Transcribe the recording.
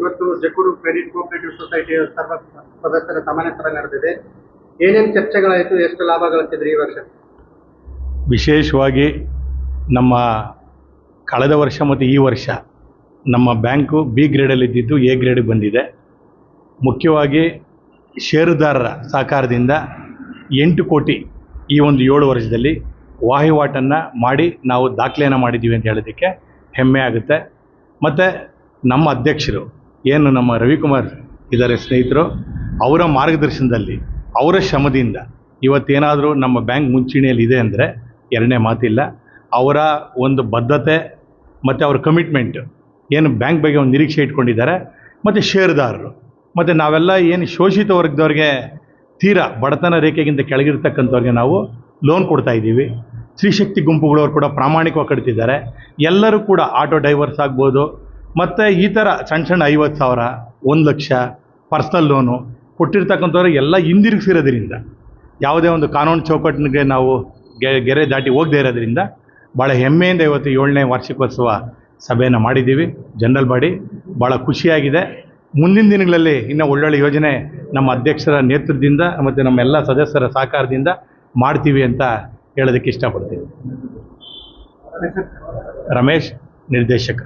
ಇವತ್ತು ಜಕೂರು credit cooperative ಸೊಸೈಟಿಯ ಸರ್ವ ಸದಸ್ಯರ ಸಾಮಾನ್ಯ ಸಭೆ ನಡೆದಿದೆ. ಏನೇನು ಚರ್ಚೆಗಳಾಯಿತು, ಎಷ್ಟು ಲಾಭ ಗಳಿಸಿದ್ರಿ ಈ ವರ್ಷ? ವಿಶೇಷವಾಗಿ ನಮ್ಮ ಕಳೆದ ವರ್ಷ ಮತ್ತು ಈ ವರ್ಷ ನಮ್ಮ ಬ್ಯಾಂಕು ಬಿ ಗ್ರೇಡಲ್ಲಿದ್ದಿದ್ದು ಎ ಗ್ರೇಡಿಗೆ ಬಂದಿದೆ. ಮುಖ್ಯವಾಗಿ ಷೇರುದಾರರ ಸಹಕಾರದಿಂದ ಎಂಟು ಕೋಟಿ ಈ ಒಂದು ಏಳು ವರ್ಷದಲ್ಲಿ ವಹಿವಾಟನ್ನು ಮಾಡಿ ನಾವು ದಾಖಲೆಯನ್ನು ಮಾಡಿದ್ದೀವಿ ಅಂತ ಹೇಳೋದಕ್ಕೆ ಹೆಮ್ಮೆ ಆಗುತ್ತೆ. ಮತ್ತು ನಮ್ಮ ಅಧ್ಯಕ್ಷರು, ಏನು ನಮ್ಮ ರವಿಕುಮಾರ್ ಇದ್ದಾರೆ ಸ್ನೇಹಿತರು, ಅವರ ಮಾರ್ಗದರ್ಶನದಲ್ಲಿ, ಅವರ ಶ್ರಮದಿಂದ ಇವತ್ತೇನಾದರೂ ನಮ್ಮ ಬ್ಯಾಂಕ್ ಮುಂಚೂಣಿಯಲ್ಲಿ ಇದೆ ಅಂದರೆ ಎರಡನೇ ಮಾತಿಲ್ಲ. ಅವರ ಒಂದು ಬದ್ಧತೆ ಮತ್ತು ಅವ್ರ ಕಮಿಟ್ಮೆಂಟ್ ಏನು ಬ್ಯಾಂಕ್ ಬಗ್ಗೆ ಒಂದು ನಿರೀಕ್ಷೆ ಇಟ್ಕೊಂಡಿದ್ದಾರೆ. ಮತ್ತು ಷೇರುದಾರರು, ಮತ್ತು ನಾವೆಲ್ಲ ಏನು ಶೋಷಿತ ವರ್ಗದವ್ರಿಗೆ ತೀರಾ ಬಡತನ ರೇಖೆಗಿಂತ ಕೆಳಗಿರ್ತಕ್ಕಂಥವ್ರಿಗೆ ನಾವು ಲೋನ್ ಕೊಡ್ತಾ ಇದ್ದೀವಿ. ಸ್ತ್ರೀಶಕ್ತಿ ಗುಂಪುಗಳವರು ಕೂಡ ಪ್ರಾಮಾಣಿಕವಾಗಿ ಕಟ್ತಿದ್ದಾರೆ. ಎಲ್ಲರೂ ಕೂಡ ಆಟೋ ಡ್ರೈವರ್ಸ್ ಆಗ್ಬೋದು ಮತ್ತು ಈ ಥರ ಸಣ್ಣ ಸಣ್ಣ ಐವತ್ತು ಸಾವಿರ, ಒಂದು ಲಕ್ಷ ಪರ್ಸ್ನಲ್ ಲೋನು ಕೊಟ್ಟಿರ್ತಕ್ಕಂಥವ್ರು ಎಲ್ಲ ಹಿಂದಿರುಗಿಸಿರೋದ್ರಿಂದ, ಯಾವುದೇ ಒಂದು ಕಾನೂನು ಚೌಕಟ್ಟಿಗೆ ನಾವು ಗೆರೆ ದಾಟಿ ಹೋಗದೇ ಇರೋದ್ರಿಂದ ಭಾಳ ಹೆಮ್ಮೆಯಿಂದ ಇವತ್ತು ಏಳನೇ ವಾರ್ಷಿಕೋತ್ಸವ ಸಭೆಯನ್ನು ಮಾಡಿದ್ದೀವಿ. ಜನರಲ್ ಬಾಡಿ ಭಾಳ ಖುಷಿಯಾಗಿದೆ. ಮುಂದಿನ ದಿನಗಳಲ್ಲಿ ಇನ್ನೂ ಒಳ್ಳೊಳ್ಳೆ ಯೋಜನೆ ನಮ್ಮ ಅಧ್ಯಕ್ಷರ ನೇತೃತ್ವದಿಂದ ಮತ್ತು ನಮ್ಮ ಎಲ್ಲ ಸದಸ್ಯರ ಸಹಕಾರದಿಂದ ಮಾಡ್ತೀವಿ ಅಂತ ಹೇಳೋದಕ್ಕೆ ಇಷ್ಟಪಡ್ತೀವಿ ರಮೇಶ್ ನಿರ್ದೇಶಕ.